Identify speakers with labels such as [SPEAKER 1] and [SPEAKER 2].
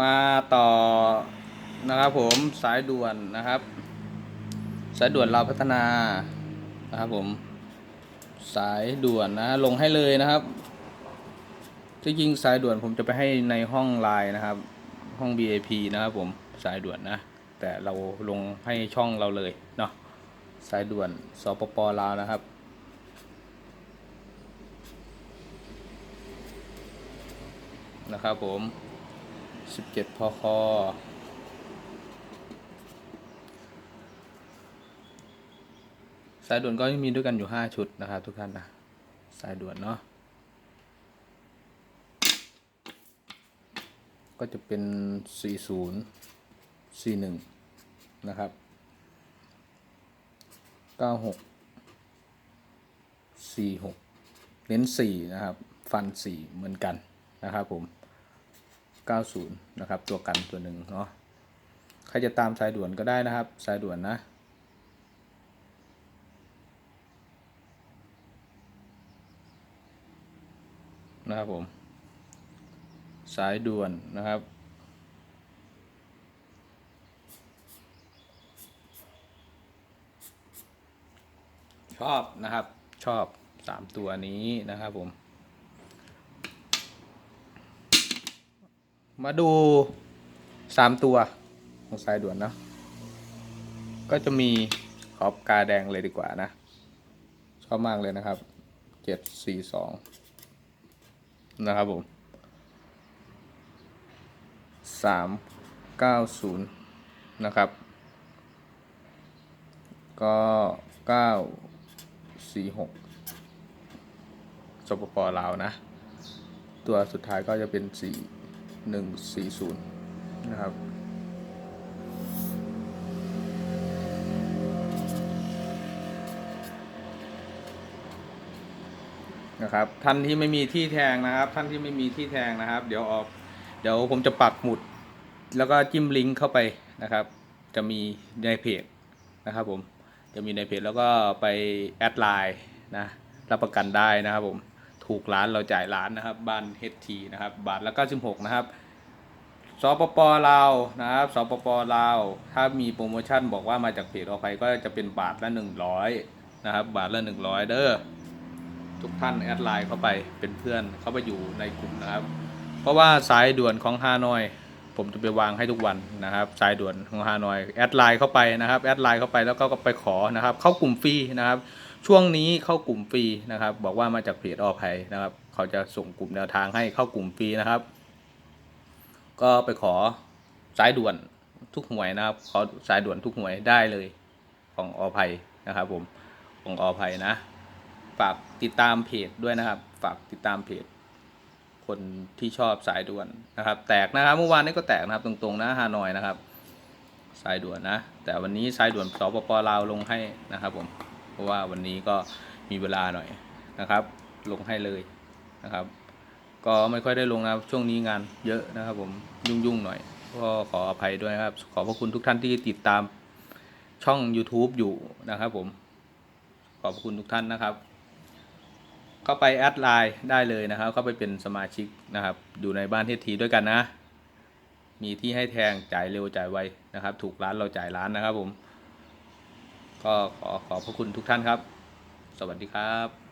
[SPEAKER 1] มาต่อนะครับผมสายด่วนนะครับ สายด่วนเราพัฒนานะครับผมสายด่วนนะลงให้เลยนะครับที่จริงสายด่วนผมจะไปให้ในห้องไลน์นะครับ ห้อง BAP นะครับผมสายด่วนนะ แต่เราลงให้ช่องเราเลยเนาะสายด่วนสปปลาวนะครับนะครับผม 17พคสายด่วนก็มีด้วยกันอยู่5ชุดนะครับทุกท่านนะสายด่วนเนาะก็จะเป็น 40 41 นะครับ 96 46 เน้น 4 นะครับ ฟัน 4 เหมือนกันนะครับผม 90 นะครับ ตัวกันตัวหนึ่งเนาะใครจะตามสายด่วนก็ได้นะครับ สายด่วนนะนะครับผมสายด่วนนะครับ ชอบนะครับชอบ 3 ตัวนี้นะครับผม มาดู3ตัวของสายด่วนเนาะก็จะมีขอบกาแดงเลยดีกว่านะ ชอบมากเลยนะครับ742นะครับผม390นย์นะครับ ก็946สปปลาวนะ ตัวสุดท้ายก็จะเป็น4 140 นะครับ นะครับ ท่านที่ไม่มีที่แทงนะครับ ท่านที่ไม่มีที่แทงนะครับ เดี๋ยวออกเดี๋ยวผมจะปักหมุด แล้วก็จิ้มลิงก์เข้าไปนะครับ จะมีในเพจนะครับผมจะมีในเพจแล้วก็ไปแอดไลน์นะรับประกันได้นะครับผม ถูกร้านเราจ่ายร้านนะครับ บ้าน HT นะครับ บาทละ96 นะครับสปปลาวนะครับสปปลาว ถ้ามีโปรโมชั่นบอกว่ามาจากเพจอภัยก็จะเป็นบาทละ100นะครับ บาทละ 100 เด้อทุกท่านแอดไลน์เข้าไปเป็นเพื่อนเข้าไปอยู่ในกลุ่มนะครับ เพราะว่าสายด่วนของฮานอย ผมจะไปวางให้ทุกวันนะครับสายด่วนของฮานอยแอดไลน์เข้าไปนะครับแอดไลน์เข้าไปแล้วก็ไปขอนะครับ เข้ากลุ่มฟรีนะครับ ช่วงนี้เข้ากลุ่มฟรีนะครับ บอกว่ามาจากเพจอภัยนะครับ เขาจะส่งกลุ่มแนวทางให้เข้ากลุ่มฟรีนะครับ ก็ไปขอสายด่วนทุกหวยนะครับ ขอสายด่วนทุกหวยได้เลยของอภัยนะครับผมของอภัยนะ ฝากติดตามเพจด้วยนะครับ ฝากติดตามเพจ คนที่ชอบสายด่วนนะครับ แตกนะครับเมื่อวานนี้ก็แตกนะครับ ตรงๆนะฮานอยนะครับ สายด่วนนะ แต่วันนี้สายด่วนสปปลาวลงให้นะครับผม เพราะว่าวันนี้ก็มีเวลาหน่อยนะครับ ลงให้เลยนะครับ ก็ไม่ค่อยได้ลงนะครับช่วงนี้งานเยอะนะครับ ผมยุ่งๆหน่อยก็ขออภัยด้วยนะครับ ขอบพระคุณทุกท่านที่ติดตามช่อง YouTube อยู่นะครับ ผม ขอบคุณทุกท่านนะครับ เข้าไปแอดไลน์ได้เลยนะครับ เข้าไปเป็นสมาชิกนะครับ อยู่ในบ้านเทศทีด้วยกันนะ มีที่ให้แทงจ่ายเร็วจ่ายไวนะครับ ถูกร้านเราจ่ายร้านนะครับผม ก็ขอขอบพระคุณทุกท่านครับ สวัสดีครับ